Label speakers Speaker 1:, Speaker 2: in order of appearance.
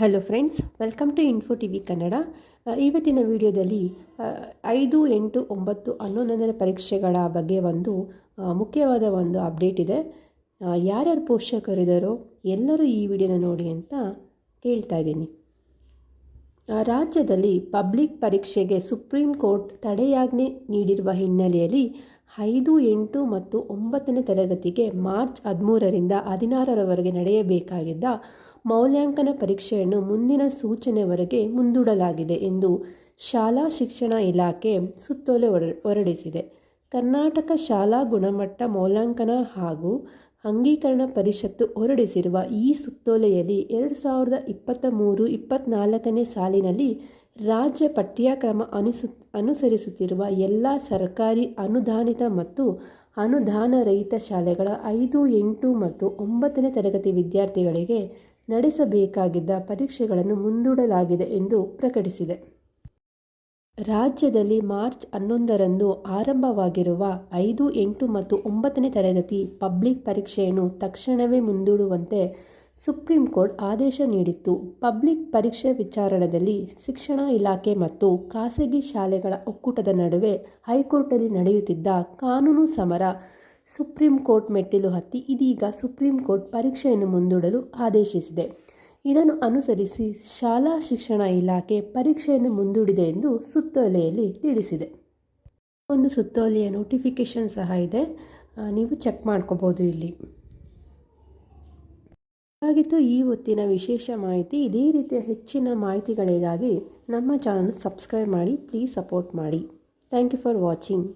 Speaker 1: Hello friends welcome to info T V Kannada ಇವತ್ತಿನ ವಿಡಿಯೋದಲ್ಲಿ ಅ, ಐದು ಎಂಟು ಒಂಬತ್ತು ಹನ್ನೊಂದನೇ ಪರೀಕ್ಷೆಗಳ ಬಗ್ಗೆ ಒಂದು ಮುಖ್ಯವಾದ ಒಂದು ಅಪ್ಡೇಟ್ ಇದೆ. ಯಾರು ಯಾರ್ಯಾರು ಪೋಷಕರಿದ್ದಾರೋ ಎಲ್ಲರೂ ಈ ವಿಡಿಯೋನ ನೋಡಿ ಅಂತ ಕೇಳ್ತಾ ಇದ್ದೀನಿ. ರಾಜ್ಯದಲ್ಲಿ ಪಬ್ಲಿಕ್ ಪರೀಕ್ಷೆಗೆ ಸುಪ್ರೀಂ ಕೋರ್ಟ್ ತಡೆಯಾಜ್ಞೆ ನೀಡಿರುವ ಹಿನ್ನೆಲೆಯಲ್ಲಿ ಐದು, ಎಂಟು ಮತ್ತು ಒಂಬತ್ತನೇ ತರಗತಿಗೆ ಮಾರ್ಚ್ ಹದಿಮೂರರಿಂದ ಹದಿನಾರರವರೆಗೆ ನಡೆಯಬೇಕಾಗಿದ್ದ ಮೌಲ್ಯಾಂಕನ ಪರೀಕ್ಷೆಯನ್ನು ಮುಂದಿನ ಸೂಚನೆವರೆಗೆ ಮುಂದೂಡಲಾಗಿದೆ ಎಂದು ಶಾಲಾ ಶಿಕ್ಷಣ ಇಲಾಖೆ ಸುತ್ತೋಲೆ ಹೊರ, ಹೊರಡಿಸಿದೆ. ಕರ್ನಾಟಕ ಶಾಲಾ ಗುಣಮಟ್ಟ ಮೌಲ್ಯಾಂಕನ ಹಾಗೂ ಅಂಗೀಕರಣ ಪರಿಷತ್ತು ಹೊರಡಿಸಿರುವ ಈ ಸುತ್ತೋಲೆಯಲ್ಲಿ ಎರಡು ಸಾವಿರದ ಇಪ್ಪತ್ತ ಮೂರು ಇಪ್ಪತ್ತ್ನಾಲ್ಕನೇ ಸಾಲಿನಲ್ಲಿ ರಾಜ್ಯ ಪಠ್ಯಕ್ರಮ ಅನುಸು, ಅನುಸರಿಸುತ್ತಿರುವ ಎಲ್ಲ ಸರ್ಕಾರಿ ಅನುದಾನಿತ ಮತ್ತು ಅನುದಾನರಹಿತ ಶಾಲೆಗಳ ಐದು, ಎಂಟು ಮತ್ತು ಒಂಬತ್ತನೇ ತರಗತಿ ವಿದ್ಯಾರ್ಥಿಗಳಿಗೆ ನಡೆಸಬೇಕಾಗಿದ್ದ ಪರೀಕ್ಷೆಗಳನ್ನು ಮುಂದೂಡಲಾಗಿದೆ ಎಂದು ಪ್ರಕಟಿಸಿದೆ. ರಾಜ್ಯದಲ್ಲಿ ಮಾರ್ಚ್ ಹನ್ನೊಂದರಂದು ಆರಂಭವಾಗಿರುವ ಐದು, ಎಂಟು ಮತ್ತು ಒಂಬತ್ತನೇ ತರಗತಿ ಪಬ್ಲಿಕ್ ಪರೀಕ್ಷೆಯನ್ನು ತಕ್ಷಣವೇ ಮುಂದೂಡುವಂತೆ ಸುಪ್ರೀಂ ಕೋರ್ಟ್ ಆದೇಶ ನೀಡಿತ್ತು. ಪಬ್ಲಿಕ್ ಪರೀಕ್ಷೆ ವಿಚಾರಣದಲ್ಲಿ ಶಿಕ್ಷಣ ಇಲಾಖೆ ಮತ್ತು ಖಾಸಗಿ ಶಾಲೆಗಳ ಒಕ್ಕೂಟದ ನಡುವೆ ಹೈಕೋರ್ಟ್ನಲ್ಲಿ ನಡೆಯುತ್ತಿದ್ದ ಕಾನೂನು ಸಮರ ಸುಪ್ರೀಂ ಕೋರ್ಟ್ ಮೆಟ್ಟಿಲು ಹತ್ತಿ ಇದೀಗ ಸುಪ್ರೀಂ ಕೋರ್ಟ್ ಪರೀಕ್ಷೆಯನ್ನು ಮುಂದೂಡಲು ಆದೇಶಿಸಿದೆ. ಇದನ್ನು ಅನುಸರಿಸಿ ಶಾಲಾ ಶಿಕ್ಷಣ ಇಲಾಖೆ ಪರೀಕ್ಷೆಯನ್ನು ಮುಂದೂಡಿದೆ ಎಂದು ಸುತ್ತೋಲೆಯಲ್ಲಿ ತಿಳಿಸಿದೆ. ಒಂದು ಸುತ್ತೋಲೆಯ ನೋಟಿಫಿಕೇಷನ್ ಸಹ ಇದೆ. ನೀವು ಚೆಕ್ ಮಾಡ್ಕೋಬೋದು ಇಲ್ಲಿ. ಹಾಗಿತ್ತು ಈ ಹೊತ್ತಿನ ವಿಶೇಷ ಮಾಹಿತಿ. ಇದೇ ರೀತಿಯ ಹೆಚ್ಚಿನ ಮಾಹಿತಿಗಳಿಗಾಗಿ ನಮ್ಮ ಚಾನಲ್ ಸಬ್ಸ್ಕ್ರೈಬ್ ಮಾಡಿ ಪ್ಲೀಸ್ ಸಪೋರ್ಟ್ ಮಾಡಿ. Thank you for watching